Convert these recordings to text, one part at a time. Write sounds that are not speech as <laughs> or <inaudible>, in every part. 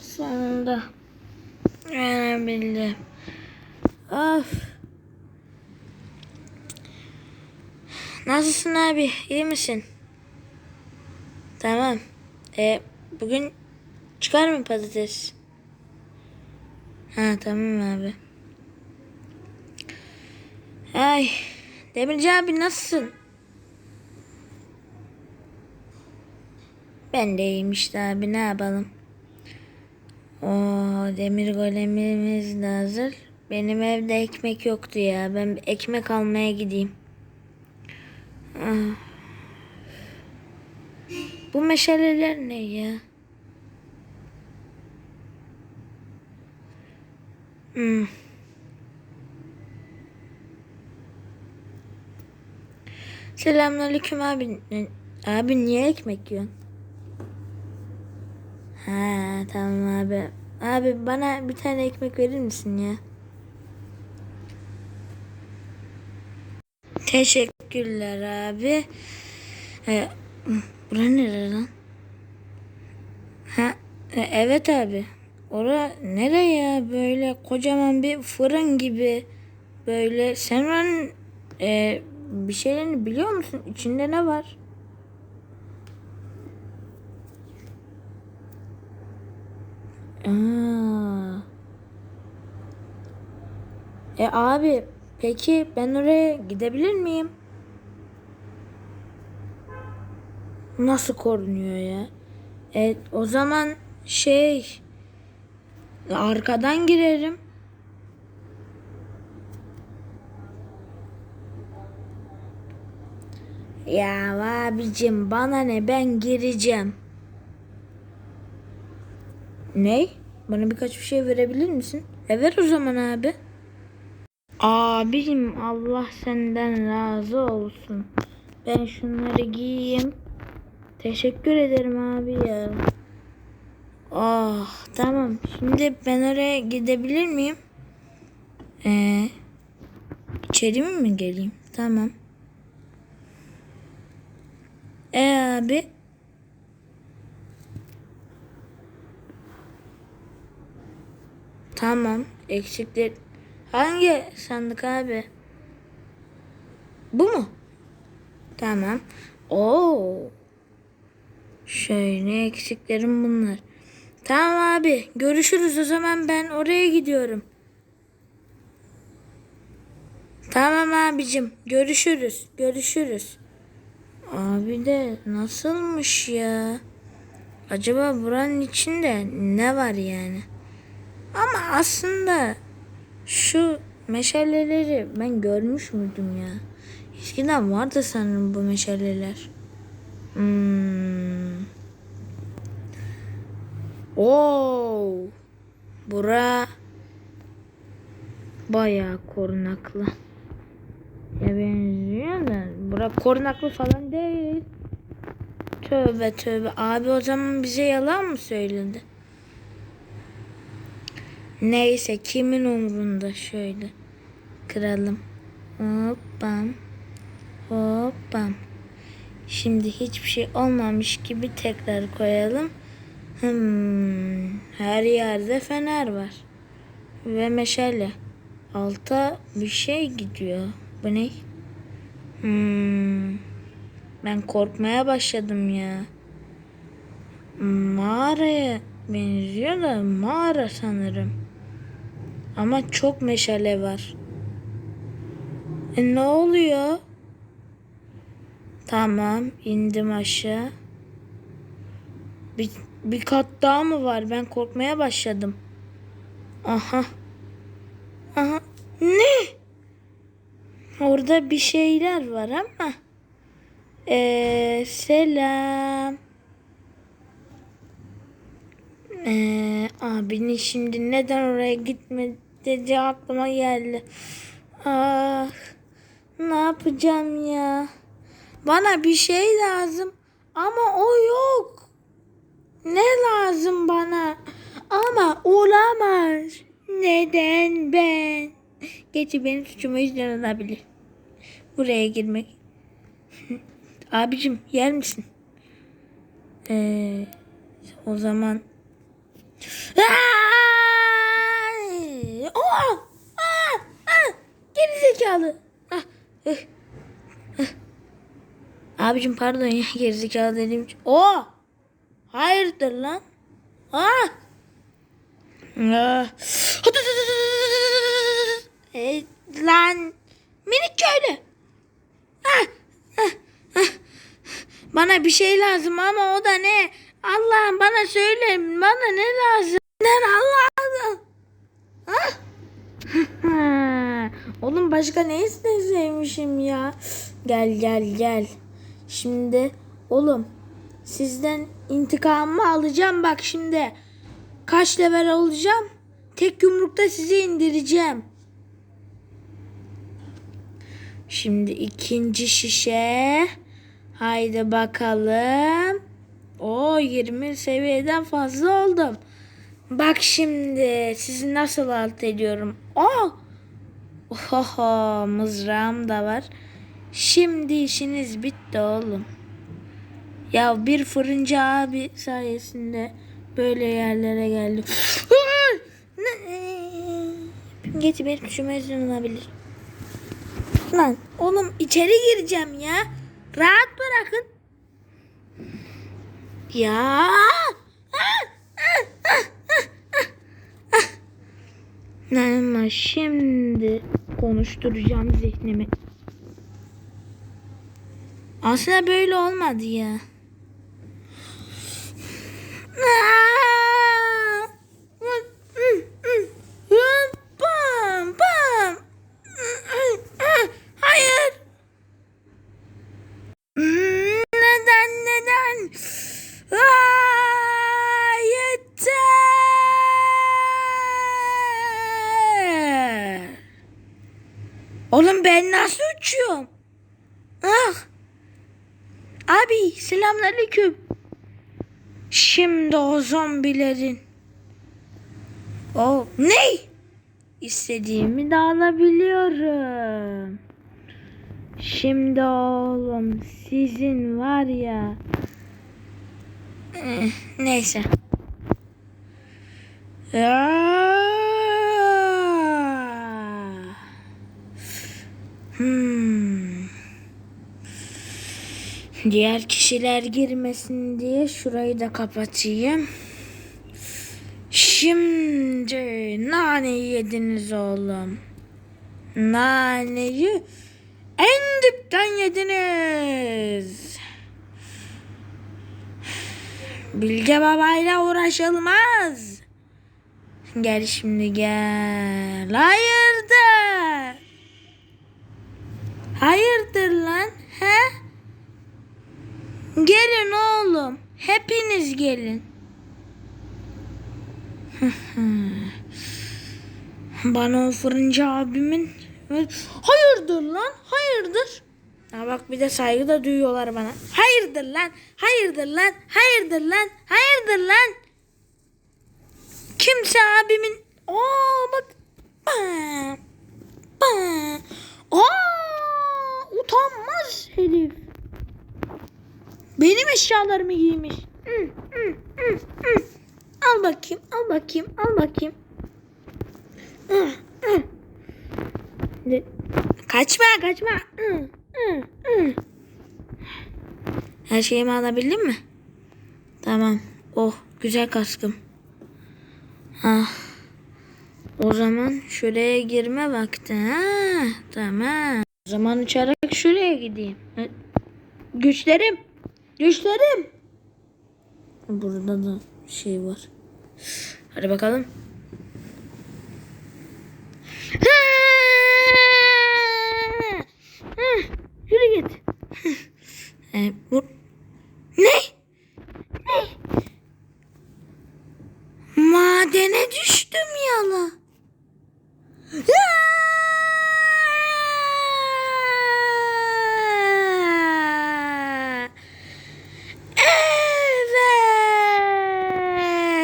Sonunda. Öğrenebildim. Of. Nasılsın abi? İyi misin? Tamam. E, bugün çıkar mı patates? Ha tamam abi. Ay. Demirci abi nasılsın? Ben de iyiyim işte abi ne yapalım. O demir golemimiz de hazır. Benim evde ekmek yoktu ya. Ben ekmek almaya gideyim. Ah. Bu meşaleler ne ya? Hmm. Selamünaleyküm abi. Abi niye ekmek yiyorsun? Ha tamam abi. Abi bana bir tane ekmek verir misin ya? Teşekkürler abi. Ee, bura nere lan? Ha e, evet abi. Ora nere ya böyle kocaman bir fırın gibi böyle sen oranın e, bir şeylerini biliyor musun? İçinde ne var? Aa. E abi peki ben oraya gidebilir miyim? Nasıl korunuyor ya? E o zaman şey arkadan girerim. Ya abicim bana ne ben gireceğim. Ne? Bana birkaç bir şey verebilir misin? E ver o zaman abi. Abim Allah senden razı olsun. Ben şunları giyeyim. Teşekkür ederim abi ya. Oh tamam. Şimdi ben oraya gidebilir miyim? Ee, içeri mi geleyim? Tamam. E abi. Tamam. Eksikler. Hangi sandık abi? Bu mu? Tamam. Oo. Şöyle eksiklerim bunlar. Tamam abi. Görüşürüz o zaman ben oraya gidiyorum. Tamam abicim. Görüşürüz. Görüşürüz. Abi de nasılmış ya? Acaba buranın içinde ne var yani? Ama aslında şu meşaleleri ben görmüş müydüm ya? Eskiden vardı sanırım bu meşaleler. Hmm. Oo. Bura bayağı korunaklı. Ya benziyor da bura korunaklı falan değil. Tövbe tövbe. Abi o zaman bize yalan mı söyledi? Neyse kimin umrunda şöyle kıralım. Hoppam. Hoppam. Şimdi hiçbir şey olmamış gibi tekrar koyalım. Hmm, her yerde fener var. Ve meşale. Alta bir şey gidiyor. Bu ne? Hmm, ben korkmaya başladım ya. Mağaraya benziyor da mağara sanırım. Ama çok meşale var. E ne oluyor? Tamam indim aşağı. Bir, bir kat daha mı var? Ben korkmaya başladım. Aha. Aha. Ne? Orada bir şeyler var ama. Ee, selam. Ee, abinin şimdi neden oraya gitmedi aklıma geldi. Ah, ne yapacağım ya? Bana bir şey lazım ama o yok. Ne lazım bana? Ama olamaz. Neden ben? Geçi benim suçumu yüzden olabilir. Buraya girmek. <laughs> Abicim yer misin? Ee, o zaman Ah! Ah! Geri zekalı. Ah! ıh, ıh. Abicim pardon ya <laughs> geri zekalı için. Oh! Hayırdır lan? Ah! Ah! E, lan minik köylü. Ah! Ah! Ah! Bana bir şey lazım ama o da ne? Bana söyle. Bana ne lazım? Ne Allah'ım? Ah! Oğlum başka ne isteseymişim ya? Gel gel gel. Şimdi oğlum sizden intikamımı alacağım bak şimdi. Kaç level olacağım? Tek yumrukta sizi indireceğim. Şimdi ikinci şişe. Haydi bakalım. O 20 seviyeden fazla oldum. Bak şimdi sizi nasıl alt ediyorum. Oh! Oho, mızrağım da var. Şimdi işiniz bitti oğlum. Ya bir fırıncı abi sayesinde böyle yerlere geldim. Geç benim şu mezun olabilir. Lan oğlum içeri gireceğim ya. Rahat bırakın. Ya. Ama şimdi konuşturacağım zihnimi. Aslında böyle olmadı ya. Bam, bam. Hayır. Neden neden? Aa, yeter. Oğlum ben nasıl uçuyorum? Ah. Abi selamünaleyküm. Şimdi o zombilerin. O ne? İstediğimi de alabiliyorum. Şimdi oğlum sizin var ya. Eh, Neyse. Ah. Diğer kişiler girmesin diye şurayı da kapatayım. Şimdi naneyi yediniz oğlum. Naneyi en dipten yediniz. Bilge babayla uğraşılmaz. Gel şimdi gel. Hayırdır? Hayırdır lan? He? Gelin oğlum. Hepiniz gelin. <laughs> Bana o fırıncı abimin hayırdır lan hayırdır. Ha bak bir de saygı da duyuyorlar bana. Hayırdır lan hayırdır lan hayırdır lan hayırdır lan. Kimse abimin aa bak aa, utanmaz herif. Benim eşyalarımı giymiş. Hı, hı, hı, hı. Al bakayım, al bakayım, al bakayım. Hı, hı. Kaçma, kaçma. Hı, hı, hı. Her şeyimi alabildin mi? Tamam. Oh, güzel kaskım. Ah. O zaman şuraya girme vakti. Ha, tamam. O zaman uçarak şuraya gideyim. Güçlerim. Güçlerim. Burada da şey var. Hadi bakalım. Yürü git. <laughs> e, bu... Ne? Ne? Madene düştüm yala.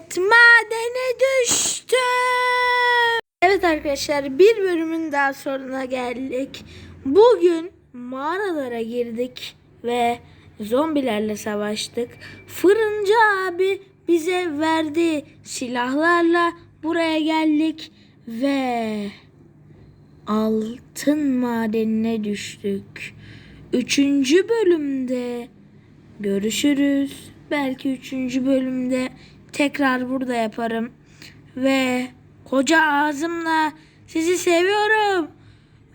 Evet, madene düştüm. Evet arkadaşlar, bir bölümün daha sonuna geldik. Bugün mağaralara girdik ve zombilerle savaştık. Fırıncı abi bize verdi silahlarla buraya geldik ve altın madenine düştük. Üçüncü bölümde görüşürüz. Belki üçüncü bölümde tekrar burada yaparım. Ve koca ağzımla sizi seviyorum.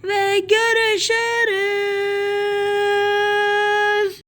Ve görüşürüz.